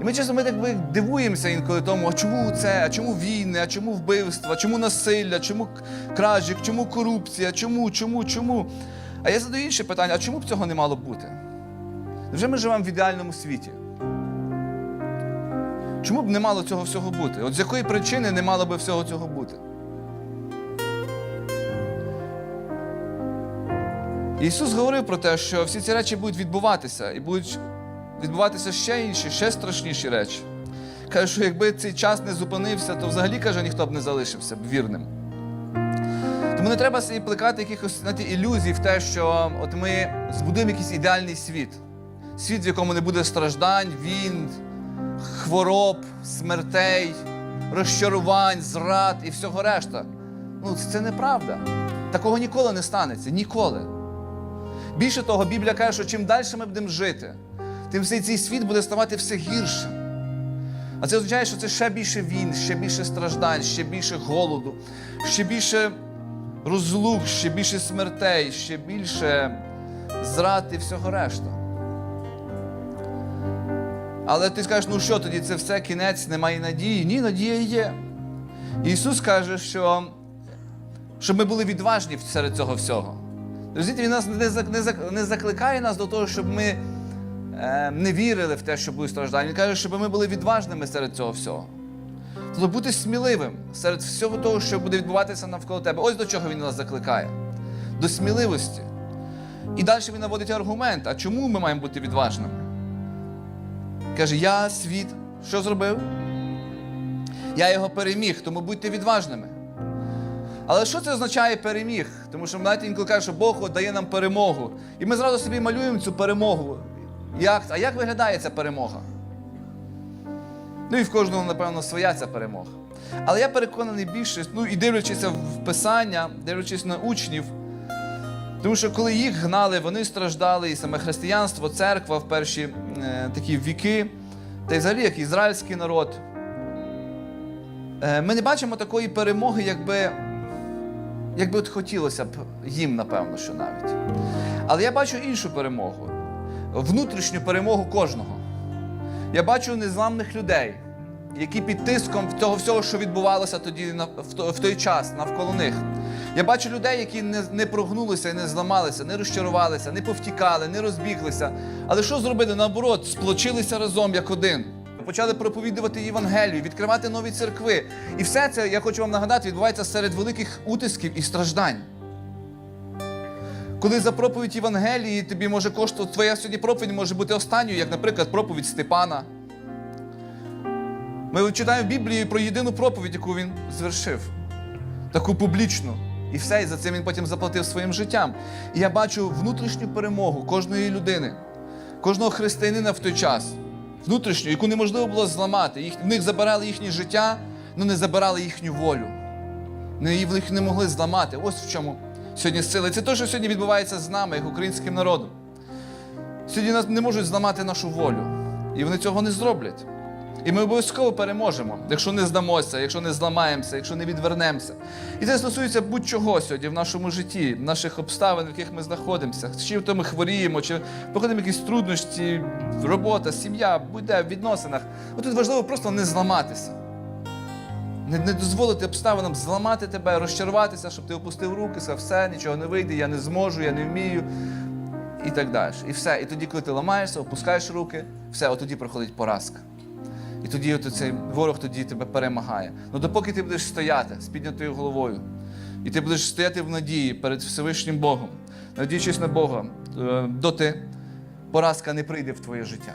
І ми чесно, ми так би дивуємося інколи тому, а чому це, а чому війни, а чому вбивства, чому насилля, чому кражі, чому корупція, чому, чому, чому. А я задаю інше питання: а чому б цього не мало бути? Невже ми живемо в ідеальному світі? Чому б не мало цього всього бути? От з якої причини не мало би всього цього бути? Ісус говорив про те, що всі ці речі будуть відбуватися, і будуть відбуватися ще інші, ще страшніші речі. Каже, що якби цей час не зупинився, то взагалі каже, ніхто б не залишився б вірним. Тому не треба собі плекати якихось знаєте, ілюзій в те, що от ми збудуємо якийсь ідеальний світ. Світ, в якому не буде страждань, війн, хвороб, смертей, розчарувань, зрад і всього решта. Ну, це неправда. Такого ніколи не станеться. Ніколи. Більше того, Біблія каже, що чим далі ми будемо жити, тим цей, цей світ буде ставати все гіршим. А це означає, що це ще більше війн, ще більше страждань, ще більше голоду, ще більше розлук, ще більше смертей, ще більше зрад і всього решта. Але ти скажеш, ну що тоді, це все кінець, немає надії. Ні, надія є. Ісус каже, що щоб ми були відважні серед цього всього. Розумієте, Він нас не, зак- не, зак- не закликає нас до того, щоб ми не вірили в те, що будуть страждання. Він каже, щоб ми були відважними серед цього всього. Тобто бути сміливим серед всього того, що буде відбуватися навколо тебе. Ось до чого він нас закликає. До сміливості. І далі він наводить аргумент, а чому ми маємо бути відважними? Каже, я світ, що зробив? Я його переміг, тому будьте відважними. Але що це означає переміг? Тому що знаєте, інколи кажуть, що Бог дає нам перемогу. І ми зразу собі малюємо цю перемогу. Як? А як виглядає ця перемога? Ну і в кожного, напевно, своя ця перемога. Але я переконаний більше, ну і дивлячись в Писання, дивлячись на учнів, тому що коли їх гнали, вони страждали, і саме християнство, церква в перші е, такі віки, та й взагалі як ізраїльський народ. Е, ми не бачимо такої перемоги, якби, якби от хотілося б їм, напевно, що навіть. Але я бачу іншу перемогу внутрішню перемогу кожного. Я бачу незламних людей, які під тиском того всього, що відбувалося тоді в той час навколо них. Я бачу людей, які не, не прогнулися і не зламалися, не розчарувалися, не повтікали, не розбіглися. Але що зробили? Наоборот, сплочилися разом як один. Почали проповідувати Євангелію, відкривати нові церкви. І все це, я хочу вам нагадати, відбувається серед великих утисків і страждань. Коли за проповідь Євангелії тобі може коштувати, твоя сьогодні проповідь може бути останньою, як, наприклад, проповідь Степана. Ми читаємо в Біблії про єдину проповідь, яку він звершив, таку публічну. І все, і за це він потім заплатив своїм життям. І я бачу внутрішню перемогу кожної людини, кожного християнина в той час, внутрішню, яку неможливо було зламати. Їх, в них забирали їхнє життя, але не забирали їхню волю. Не, їх не могли зламати. Ось в чому сьогодні сила. І Це те, що сьогодні відбувається з нами, як українським народом. Сьогодні нас не можуть зламати нашу волю. І вони цього не зроблять. І ми обов'язково переможемо, якщо не здамося, якщо не зламаємося, якщо не відвернемося. І це стосується будь-чого сьогодні в нашому житті, наших обставин, в яких ми знаходимося. Чи то ми хворіємо, чи проходимо якісь труднощі, робота, сім'я, будь-де в відносинах. Тут важливо просто не зламатися. Не, не дозволити обставинам зламати тебе, розчаруватися, щоб ти опустив руки, сказав, все, нічого не вийде, я не зможу, я не вмію. І так далі. І все. І тоді, коли ти ламаєшся, опускаєш руки, все, от тоді проходить поразка. І тоді от цей ворог тоді тебе перемагає. Ну допоки ти будеш стояти з піднятою головою, і ти будеш стояти в надії перед Всевишнім Богом, надіючись на Бога, е, доти поразка не прийде в твоє життя.